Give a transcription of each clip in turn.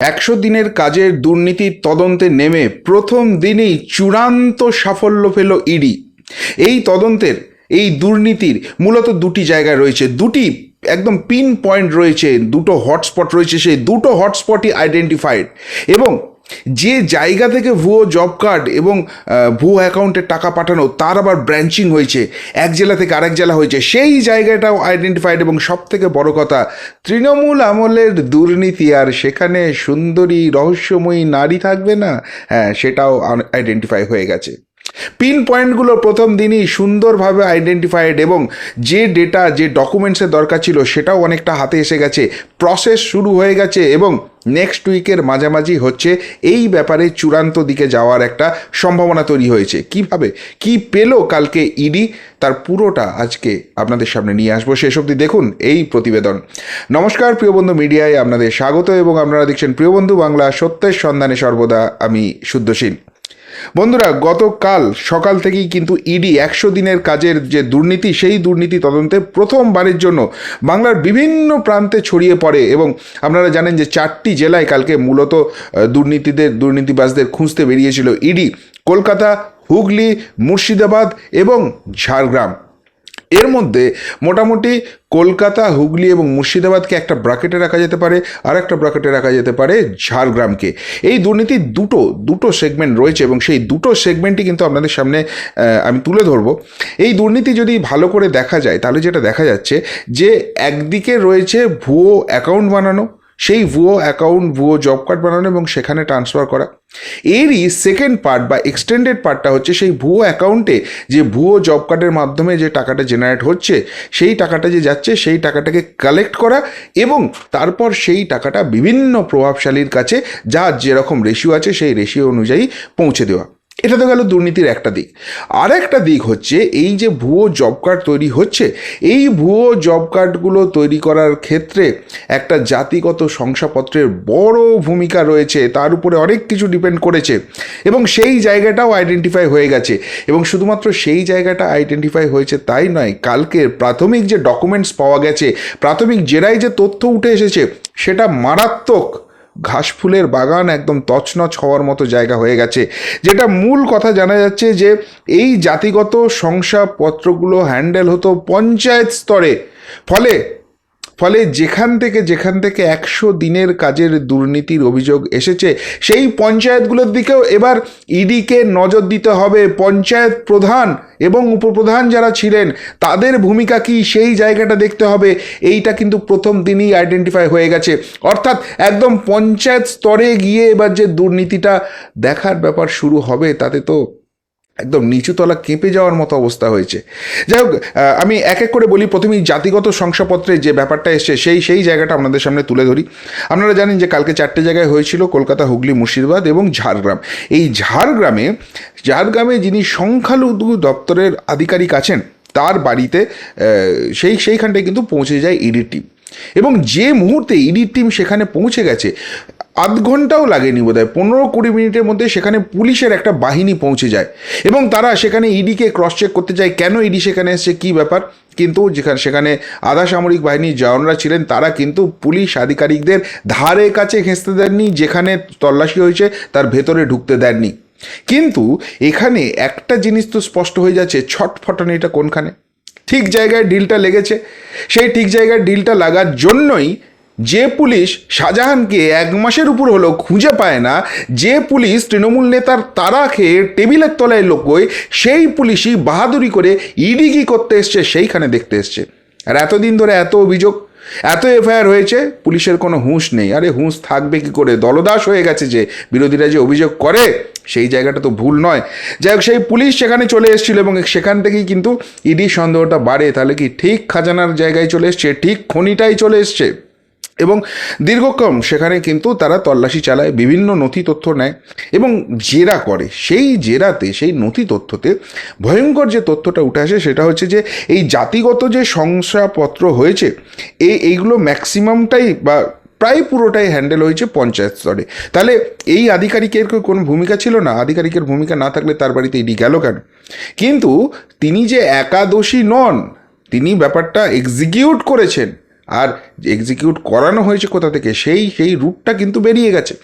একশো দিনের কাজের দুর্নীতির তদন্তে নেমে প্রথম দিনেই চূড়ান্ত সাফল্য পেল ইডি। এই তদন্তের, এই দুর্নীতির মূলত দুটি জায়গায় রয়েছে। দুটি একদম পিন পয়েন্ট রয়েছে, দুটো হটস্পট রয়েছে, সেই দুটো হটস্পটই আইডেন্টিফাইড এবং যে জায়গা থেকে ভুয়ো জব কার্ড এবং ভুয়ো অ্যাকাউন্টে টাকা পাঠানো, তার আবার ব্রাঞ্চিং হয়েছে। এক জেলা থেকে আরেক জেলা হয়েছে। সেই জায়গাটাও আইডেন্টিফাইড এবং সব থেকে বড় কথা, তৃণমূল আমলের দুর্নীতি, আর সেখানে সুন্দরী, রহস্যময়ী নারী থাকবে না? হ্যাঁ সেটাও আইডেন্টিফাই হয়ে গেছে। পিন পয়েন্টগুলো প্রথম দিনই সুন্দরভাবে আইডেন্টিফাইড এবং যে ডেটা যে ডকুমেন্টসের দরকার ছিল সেটাও অনেকটা হাতে এসে গেছে। প্রসেস শুরু হয়ে গেছে এবং নেক্সট উইকের মাঝামাঝি হচ্ছে এই ব্যাপারে চূড়ান্ত দিকে যাওয়ার একটা সম্ভাবনা তৈরি হয়েছে। কীভাবে? কি পেল কালকে ইডি তার পুরোটা আজকে আপনাদের সামনে নিয়ে আসব। শেষ অবধি দেখুন এই প্রতিবেদন। নমস্কার, প্রিয় বন্ধু মিডিয়ায় আপনাদের স্বাগত এবং আপনারা দেখছেন প্রিয় বন্ধু বাংলা সত্যের সন্ধানে সর্বদা, আমি শুদ্ধশীল বন্ধুরা, গতকাল সকাল থেকেই কিন্তু ইডি একশো দিনের কাজের যে দুর্নীতি, সেই দুর্নীতি তদন্তে প্রথমবারের জন্য বাংলার বিভিন্ন প্রান্তে ছড়িয়ে পড়ে এবং আপনারা জানেন যে চারটি জেলায় কালকে মূলত দুর্নীতিদের, দুর্নীতিবাজদের খুঁজতে বেরিয়েছিল ইডি কলকাতা, হুগলি, মুর্শিদাবাদ এবং ঝাড়গ্রাম। এর মধ্যে মোটামুটি কলকাতা, হুগলি এবং মুর্শিদাবাদকে একটা ব্রাকেটে রাখা যেতে পারে আর একটা ব্রাকেটে রাখা যেতে পারে ঝাড়গ্রামকে। এই দুর্নীতি দুটো দুটো সেগমেন্ট রয়েছে এবং সেই দুটো সেগমেন্টই কিন্তু আপনাদের সামনে আমি তুলে ধরবো। এই দুর্নীতি যদি ভালো করে দেখা যায়, তাহলে যেটা দেখা যাচ্ছে যে একদিকে রয়েছে ভুয়ো অ্যাকাউন্ট বানানো সেই ভুয়ো অ্যাকাউন্ট ভুয়ো জব কার্ড বানানো এবং সেখানে ট্রান্সফার করা। এরই সেকেন্ড পার্ট বা এক্সটেন্ডেড পার্টটা হচ্ছে সেই ভুয়ো অ্যাকাউন্টে যে ভুয়ো জব কার্ডের মাধ্যমে যে টাকাটা জেনারেট হচ্ছে, সেই টাকাটা যে যাচ্ছে, সেই টাকাটাকে কালেক্ট করা এবং তারপর সেই টাকাটা বিভিন্ন প্রভাবশালীর কাছে যার যেরকম রেশিও আছে, সেই রেশিও অনুযায়ী পৌঁছে দেওয়া। এটা তো গেল দুর্নীতির একটা দিক। আর একটা দিক হচ্ছে এই যে ভুয়ো জব কার্ড তৈরি হচ্ছে, এই ভুয়ো জব কার্ডগুলো তৈরি করার ক্ষেত্রে একটা জাতিগত শংসাপত্রের বড় ভূমিকা রয়েছে, তার উপরে অনেক কিছু ডিপেন্ড করেছে এবং সেই জায়গাটাও আইডেন্টিফাই হয়ে গেছে। এবং শুধুমাত্র সেই জায়গাটা আইডেন্টিফাই হয়েছে তাই নয়, কালকের প্রাথমিক যে ডকুমেন্টস পাওয়া গেছে, প্রাথমিক জেরায় যে তথ্য উঠে এসেছে, সেটা মারাত্মক ঘাসফুলের বাগান একদম তছনছ হওয়ার মতো জায়গা হয়ে গেছে। যেটা মূল কথা জানা যাচ্ছে যে, এই জাতিগত শংসাপত্রগুলো হ্যান্ডেল হতো পঞ্চায়েত স্তরে। ফলে ফলে যেখান থেকে যেখান থেকে একশো দিনের কাজের দুর্নীতির অভিযোগ এসেছে, সেই পঞ্চায়েতগুলোর দিকেও এবার ইডিকে নজর দিতে হবে। পঞ্চায়েত প্রধান এবং উপপ্রধান যারা ছিলেন, তাদের ভূমিকা কি সেই জায়গাটা দেখতে হবে। এইটা কিন্তু প্রথম দিনই আইডেন্টিফাই হয়ে গেছে। অর্থাৎ একদম পঞ্চায়েত স্তরে গিয়ে এবার যে দুর্নীতিটা দেখার ব্যাপার শুরু হবে, তাতে তো একদম নিচুতলা কেঁপে যাওয়ার মতো অবস্থা হয়েছে। যাই হোক আমি এক এক করে বলি, প্রথমেই জাতিগত শংসাপত্রে যে ব্যাপারটা এসছে, সেই সেই জায়গাটা আপনাদের সামনে তুলে ধরি। আপনারা জানেন যে কালকে চারটে জায়গায় হয়েছিল কলকাতা, হুগলি, মুর্শিদাবাদ এবং ঝাড়গ্রাম। এই ঝাড়গ্রামে ঝাড়গ্রামে যিনি সংখ্যালঘু দপ্তরের আধিকারিক আছেন, তার বাড়িতে সেই, সেইখানটায় কিন্তু পৌঁছে যায় ইডির টিম। এবং যে মুহূর্তে ইডির টিম সেখানে পৌঁছে গেছে আধ ঘন্টাও লাগেনি বোধ হয় পনেরো কুড়ি মিনিটের মধ্যে সেখানে পুলিশের একটা বাহিনী পৌঁছে যায় এবং তারা সেখানে ইডিকে ক্রস চেক করতে যায়, কেন ইডি সেখানে এসছে, কী ব্যাপার? কিন্তু যেখানে, সেখানে আধা সামরিক বাহিনীর জওয়ানরা ছিলেন, তারা কিন্তু পুলিশ আধিকারিকদের ধারে কাছে ঘেঁচতে দেননি, যেখানে তল্লাশি হয়েছে, তার ভেতরে ঢুকতে দেননি। কিন্তু এখানে একটা জিনিস তো স্পষ্ট হয়ে যাচ্ছে ছটফটানিটা কোনখানে? ঠিক জায়গায় ডিলটা লেগেছে। সেই ঠিক জায়গায় ডিলটা লাগার জন্যই যে পুলিশ শাহজাহানকে এক মাসের উপর হলো খুঁজে পায় না, যে পুলিশ তৃণমূল নেতার তারা খেয়ে টেবিলের তলায় লোকোয় সেই পুলিশই বাহাদুরি করে ইডি কি করতে এসছে সেইখানে দেখতে এসছে। আর এতদিন ধরে এত অভিযোগ, এত এফআইআর হয়েছে, পুলিশের কোনো হুঁশ নেই। আরে হুঁশ থাকবে কি করে? দলদাস হয়ে গেছে যে বিরোধীরা যে অভিযোগ করে, সেই জায়গাটা তো ভুল নয়। যাই হোক, সেই পুলিশ সেখানে চলে এসেছিল এবং সেখান থেকেই কিন্তু ইডি সন্দেহটা বাড়ে। তাহলে কি ঠিক খাজানার জায়গায় চলে এসছে? ঠিক খনিটাই চলে এসছে? এবং দীর্ঘক্ষণ সেখানে কিন্তু তারা তল্লাশি চালায়, বিভিন্ন নথি তথ্য নেয় এবং জেরা করে। সেই জেরাতে, সেই নথি তথ্যতে ভয়ঙ্কর যে তথ্যটা উঠে আসে সেটা হচ্ছে যে এই জাতিগত যে শংসাপত্র হয়েছে এই এইগুলো ম্যাক্সিমামটাই বা প্রায় পুরোটাই হ্যান্ডেল হয়েছে পঞ্চায়েত স্তরে। তাহলে এই আধিকারিকের কোনো ভূমিকা ছিল না? আধিকারিকের ভূমিকা না থাকলে তার বাড়িতে ইডি গেল কেন? কিন্তু তিনি যে একাদশী নন, তিনি ব্যাপারটা এক্সিকিউট করেছেন। আর এক্সিকিউট করানো হয়েছে কোথা থেকে? সেই সেই রুটটা কিন্তু বেরিয়ে গেছে।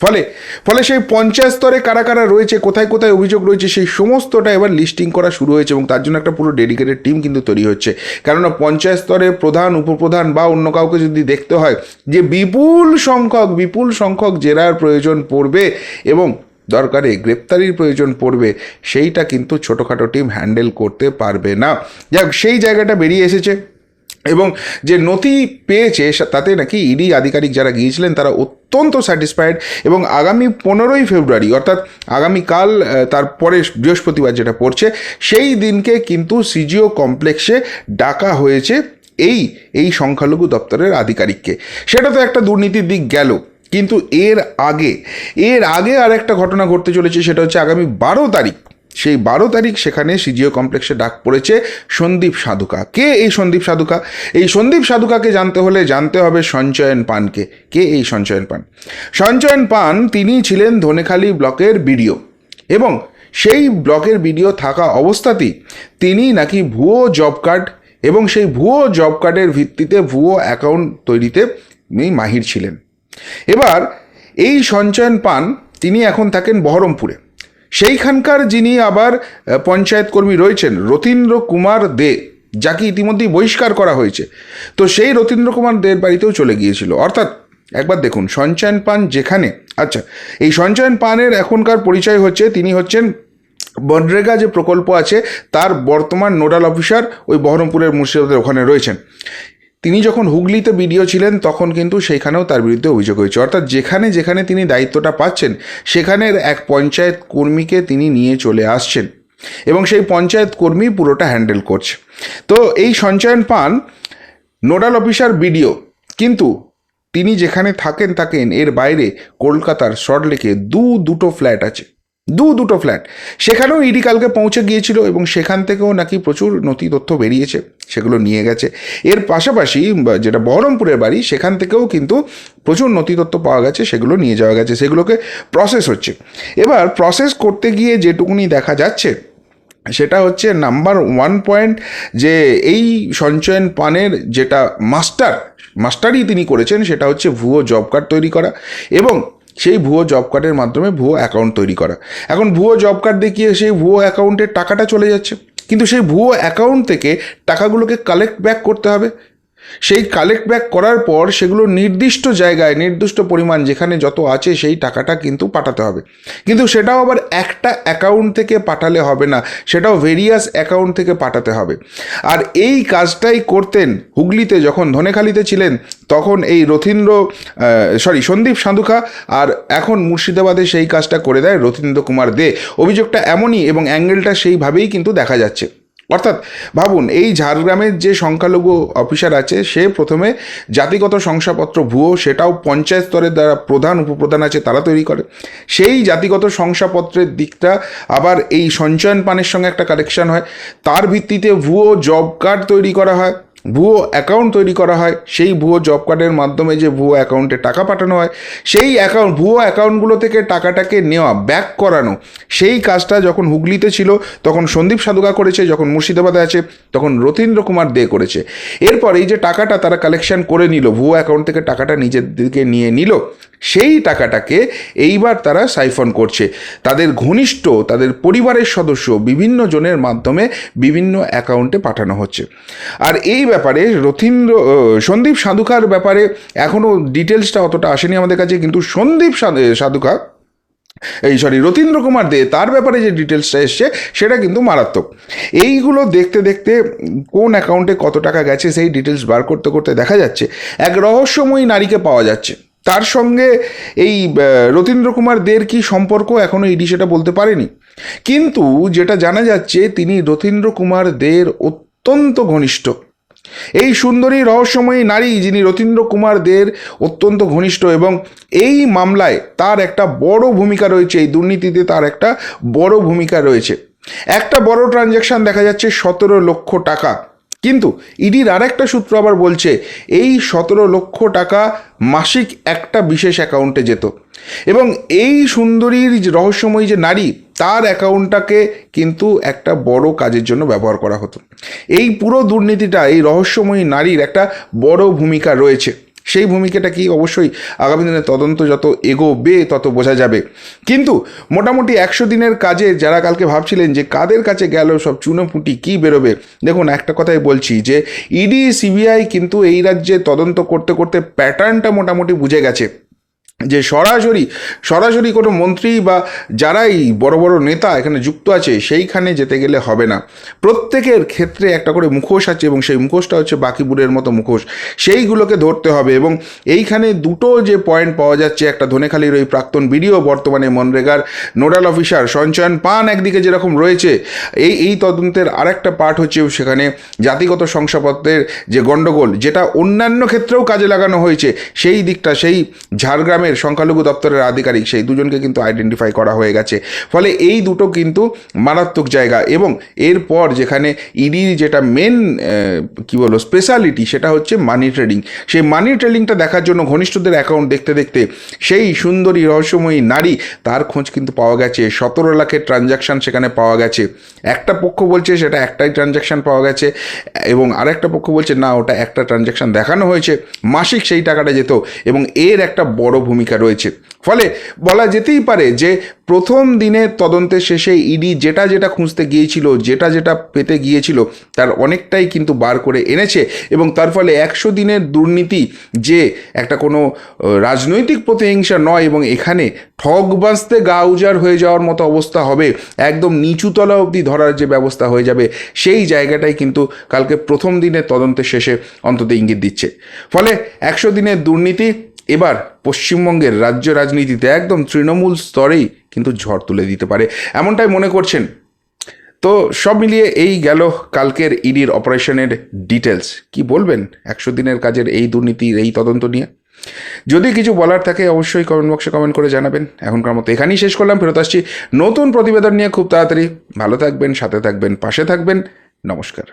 ফলে ফলে সেই পঞ্চায়েত স্তরে কারা কারা রয়েছে, কোথায় কোথায় অভিযোগ রয়েছে, সেই সমস্তটা এবার লিস্টিং করা শুরু হয়েছে এবং তার জন্য একটা পুরো ডেডিকেটেড টিম কিন্তু তৈরি হচ্ছে। কেননা পঞ্চায়েত স্তরে প্রধান, উপপ্রধান বা অন্য কাউকে যদি দেখতে হয়, যে বিপুল সংখ্যক বিপুল সংখ্যক জেরার প্রয়োজন পড়বে এবং দরকারে গ্রেপ্তারির প্রয়োজন পড়বে, সেইটা কিন্তু ছোটোখাটো টিম হ্যান্ডেল করতে পারবে না। যাক, সেই জায়গাটা বেরিয়ে এসেছে। এবং যে নথি পেয়েছে তাতে নাকি ইডি আধিকারিক যারা গিয়েছিলেন, তারা অত্যন্ত স্যাটিসফাইড এবং আগামী পনেরোই ফেব্রুয়ারি, অর্থাৎ আগামীকাল তারপরে বৃহস্পতিবার যেটা পড়ছে, সেই দিনকে কিন্তু সিজিও কমপ্লেক্সে ডাকা হয়েছে এই এই সংখ্যালঘু দপ্তরের আধিকারিককে। সেটা তো একটা দুর্নীতির দিক গেল, কিন্তু এর আগে এর আগে আর একটা ঘটনা ঘটতে চলেছে, সেটা হচ্ছে আগামী বারো তারিখ। সেই বারো তারিখ সেখানে সিজিও কমপ্লেক্সে ডাক পড়েছে সন্দীপ সাধুকা। কে এই সন্দীপ সাধুকা? এই সন্দীপ সাধুকাকে জানতে হলে জানতে হবে সঞ্চয়ন পানকে। কে এই সঞ্চয়ন পান? সঞ্চয়ন পান তিনি ছিলেন ধনেখালি ব্লকের বিডিও এবং সেই ব্লকের বিডিও থাকা অবস্থাতেই তিনি নাকি ভুয়ো জব কার্ড এবং সেই ভুয়ো জব কার্ডের ভিত্তিতে ভুয়ো অ্যাকাউন্ট তৈরিতে উনি মাহির ছিলেন। এবার এই সঞ্চয়ন পান, তিনি এখন থাকেন বহরমপুরে। সেইখানকার যিনি আবার পঞ্চায়েত কর্মী রয়েছেন, রতীন্দ্র কুমার দে, যাকে ইতিমধ্যেই বহিষ্কার করা হয়েছে। তো সেই রতীন্দ্র কুমার দের বাড়িতেও চলে গিয়েছিল। অর্থাৎ, একবার দেখুন, সঞ্চয়ন পান যেখানে আচ্ছা এই সঞ্চয়ন পানের এখনকার পরিচয় হচ্ছে, তিনি হচ্ছেন বনরেগা যে প্রকল্প আছে, তার বর্তমান নোডাল অফিসার ওই বহরমপুরের মুর্শিদাবাদের ওখানে রয়েছেন। তিনি যখন হুগলিতে বিডিও ছিলেন, তখন কিন্তু সেইখানেও তার বিরুদ্ধে অভিযোগ হয়েছে। অর্থাৎ যেখানে যেখানে তিনি দায়িত্বটা পাচ্ছেন, সেখানের এক পঞ্চায়েত কর্মীকে তিনি নিয়ে চলে আসছেন এবং সেই পঞ্চায়েত কর্মী পুরোটা হ্যান্ডেল করছে। তো এই সঞ্চয়ন পান নোডাল অফিসার বিডিও। কিন্তু তিনি যেখানে থাকেন থাকেন, এর বাইরে কলকাতার সল্টলেকে দু দুটো ফ্ল্যাট আছে। দু দুটো ফ্ল্যাট। সেখানেও ইডি কালকে পৌঁছে গিয়েছিল এবং সেখান থেকেও নাকি প্রচুর নথি তথ্য বেরিয়েছে, সেগুলো নিয়ে গেছে। এর পাশাপাশি যেটা বহরমপুরের বাড়ি, সেখান থেকেও কিন্তু প্রচুর নথি তথ্য পাওয়া গেছে, সেগুলো নিয়ে যাওয়া গেছে, সেগুলোকে প্রসেস হচ্ছে। এবার প্রসেস করতে গিয়ে যেটুকুনি দেখা যাচ্ছে, সেটা হচ্ছে নাম্বার ওয়ান পয়েন্ট যে এই সঞ্চয়ন পানের যেটা মাস্টার মাস্টারই তিনি করেছেন, সেটা হচ্ছে ভুয়ো জব কার্ড তৈরি করা এবং সেই ভুয়ো জব কার্ডের মাধ্যমে ভুয়ো অ্যাকাউন্ট তৈরি করা। এখন ভুয়ো জব কার্ড দেখিয়ে সেই ভুয়ো অ্যাকাউন্টের টাকাটা চলে যাচ্ছে। কিন্তু সেই ভুয়ো অ্যাকাউন্ট থেকে টাকাগুলোকে কালেক্ট ব্যাক করতে হবে। সেই কালেক্ট ব্যাক করার পর সেগুলো নির্দিষ্ট জায়গায়, নির্দিষ্ট পরিমাণ যেখানে যত আছে সেই টাকাটা কিন্তু পাঠাতে হবে। কিন্তু সেটাও আবার একটা অ্যাকাউন্ট থেকে পাঠালে হবে না, সেটাও ভেরিয়াস অ্যাকাউন্ট থেকে পাঠাতে হবে। আর এই কাজটাই করতেন হুগলিতে যখন ধনেখালিতে ছিলেন, তখন এই রথীন্দ্র সরি সন্দীপ সাধুখা আর এখন মুর্শিদাবাদে সেই কাজটা করে দেয় রথীন্দ্র কুমার দে। অভিযোগটা এমনই এবং অ্যাঙ্গেলটা সেইভাবেই কিন্তু দেখা যাচ্ছে। অর্থাৎ ভাবুন, এই ঝাড়গ্রামের যে সংখ্যালঘু অফিসার আছে, সে প্রথমে জাতিগত শংসাপত্র ভুয়ো, সেটাও পঞ্চায়েত স্তরের দ্বারা প্রধান, উপপ্রধান আছে, তারা তৈরি করে। সেই জাতিগত শংসাপত্রের দিকটা আবার এই সঞ্চয়ন পানের সঙ্গে একটা কালেকশন হয়। তার ভিত্তিতে ভুয়ো জব কার্ড তৈরি করা হয়। ভুয়ো অ্যাকাউন্ট তৈরি করা হয়। সেই ভুয়ো জব কার্ডের মাধ্যমে যে ভুয়ো অ্যাকাউন্টে টাকা পাঠানো হয়, সেই অ্যাকাউন্ট, ভুয়ো অ্যাকাউন্টগুলো থেকে টাকাটাকে নেওয়া, ব্যাক করানো। সেই কাজটা যখন হুগলিতে ছিল, তখন সন্দীপ সাধুকা করেছে, যখন মুর্শিদাবাদে আছে, তখন রতীন্দ্র কুমার দে করেছে। এরপর এই যে টাকাটা তারা কালেকশন করে নিল, ভুয়ো অ্যাকাউন্ট থেকে টাকাটা নিজের দিকে নিয়ে নিল সেই টাকাটাকে এইবার তারা সাইফন করছে। তাদের ঘনিষ্ঠ, তাদের পরিবারের সদস্য বিভিন্ন জনের মাধ্যমে বিভিন্ন অ্যাকাউন্টে পাঠানো হচ্ছে। আর এই ব্যাপারে রথীন্দ্র সন্দীপ সাধুকার ব্যাপারে এখনও ডিটেলসটা অতটা আসেনি আমাদের কাছে, কিন্তু সন্দীপ সাধু- সাধুকা, এই সরি রতীন্দ্র কুমার দে, তার ব্যাপারে যে ডিটেলসটা এসছে, সেটা কিন্তু মারাত্মক। এইগুলো দেখতে দেখতে কোন অ্যাকাউন্টে কত টাকা গেছে, সেই ডিটেলস বার করতে করতে দেখা যাচ্ছে, এক রহস্যময়ী নারীকে পাওয়া যাচ্ছে। তার সঙ্গে এই রতীন্দ্র কুমার দের কি সম্পর্ক? এখনও ইডি সেটা বলতে পারেনি। কিন্তু যেটা জানা যাচ্ছে, তিনি রতীন্দ্র কুমার দের অত্যন্ত ঘনিষ্ঠ। এই সুন্দরী রহস্যময়ী নারী যিনি রতীন্দ্র কুমার দের অত্যন্ত ঘনিষ্ঠ এবং এই মামলায় তার একটা বড় ভূমিকা রয়েছে, এই দুর্নীতিতে তার একটা বড় ভূমিকা রয়েছে। একটা বড় ট্রানজ্যাকশন দেখা যাচ্ছে সতেরো লক্ষ টাকা। কিন্তু ইডির আরেকটা সূত্র আবার বলছে, এই সতেরো লক্ষ টাকা মাসিক একটা বিশেষ অ্যাকাউন্টে যেত। এবং এই সুন্দরীর রহস্যময়ী যে নারী, তার অ্যাকাউন্টটাকে কিন্তু একটা বড় কাজের জন্য ব্যবহার করা হতো। এই পুরো দুর্নীতিটা, এই রহস্যময়ী নারীর একটা বড় ভূমিকা রয়েছে। সেই ভূমিকাটা কি অবশ্যই আগামী দিনে তদন্ত যত এগোবে, তত বোঝা যাবে। কিন্তু মোটামুটি একশো দিনের কাজে যারা কালকে ভাবছিলেন যে কাদের কাছে গেল সব চুনোপুটি, কি বেরোবে? দেখুন, একটা কথাই বলছি যে ইডি, সিবিআই কিন্তু এই রাজ্যে তদন্ত করতে করতে প্যাটার্নটা মোটামুটি বুঝে গেছে। যে সরাসরি সরাসরি কোনো মন্ত্রী বা যারাই বড় বড় নেতা এখানে যুক্ত আছে, সেইখানে যেতে গেলে হবে না। প্রত্যেকের ক্ষেত্রে একটা করে মুখোশ আছে এবং সেই মুখোশটা হচ্ছে বাকিপুরের মতো মুখোশ। সেইগুলোকে ধরতে হবে এবং এইখানে দুটো যে পয়েন্ট পাওয়া যাচ্ছে, একটা ধনেখালির ওই প্রাক্তন বিডিও, বর্তমানে মনরেগার নোডাল অফিসার সঞ্চয়ন পান একদিকে যেরকম রয়েছে, এই এই তদন্তের আরেকটা পার্ট হচ্ছে সেখানে জাতিগত শংসাপত্রের যে গণ্ডগোল যেটা অন্যান্য ক্ষেত্রেও কাজে লাগানো হয়েছে, সেই দিকটা, সেই ঝাড়গ্রামের সংখ্যালঘু দপ্তরের আধিকারিক সেই দুজনকে কিন্তু আইডেন্টিফাই করা হয়ে গেছে। ফলে এই দুটো কিন্তু মারাত্মক জায়গা এবং এরপর যেখানে ইডির যেটা মেন কি বলব স্পেশালিটি সেটা হচ্ছে মানি ট্রেডিং সেই মানি ট্রেডিংটা দেখার জন্য ঘনিষ্ঠদের অ্যাকাউন্ট দেখতে দেখতে সেই সুন্দরী রহস্যময়ী নারী তার খোঁজ কিন্তু পাওয়া গেছে। সতেরো লাখের ট্রানজাকশান সেখানে পাওয়া গেছে। একটা পক্ষ বলছে সেটা একটাই ট্রানজাকশান পাওয়া গেছে এবং আরেকটা পক্ষ বলছে, না, ওটা একটা ট্রানজাকশান দেখানো হয়েছে। মাসিক সেই টাকাটা যেত এবং এর একটা বড় ভূমিকা রয়েছে। ফলে বলা যেতেই পারে যে, প্রথম দিনের তদন্তের শেষে ইডি যেটা যেটা খুঁজতে গিয়েছিল, যেটা যেটা পেতে গিয়েছিল, তার অনেকটাই কিন্তু বার করে এনেছে এবং তার ফলে একশো দিনের দুর্নীতি যে একটা কোনো রাজনৈতিক প্রতিহিংসা নয় এবং এখানে ঠগ বাঁচতে গা উজাড় হয়ে যাওয়ার মতো অবস্থা হবে, একদম নিচুতলা অবধি ধরার যে ব্যবস্থা হয়ে যাবে, সেই জায়গাটাই কিন্তু কালকে প্রথম দিনের তদন্তের শেষে অন্তত ইঙ্গিত দিচ্ছে। ফলে একশো দিনের দুর্নীতি এবার পশ্চিমবঙ্গের রাজ্য রাজনীতিতে একদম তৃণমূল স্তরেই কিন্তু ঝড় তুলে দিতে পারে। এমনটাই মনে করছেন। তো সব মিলিয়ে এই গেল কালকের ইডির অপারেশনের ডিটেলস। কি বলবেন একশো দিনের কাজের এই দুর্নীতির এই তদন্ত নিয়ে? যদি কিছু বলার থাকে অবশ্যই কমেন্ট বক্সে কমেন্ট করে জানাবেন। এখনকার মতো এখানেই শেষ করলাম, ফেরত আসছি নতুন প্রতিবেদন নিয়ে খুব তাড়াতাড়ি। ভালো থাকবেন, সাথে থাকবেন, পাশে থাকবেন। নমস্কার।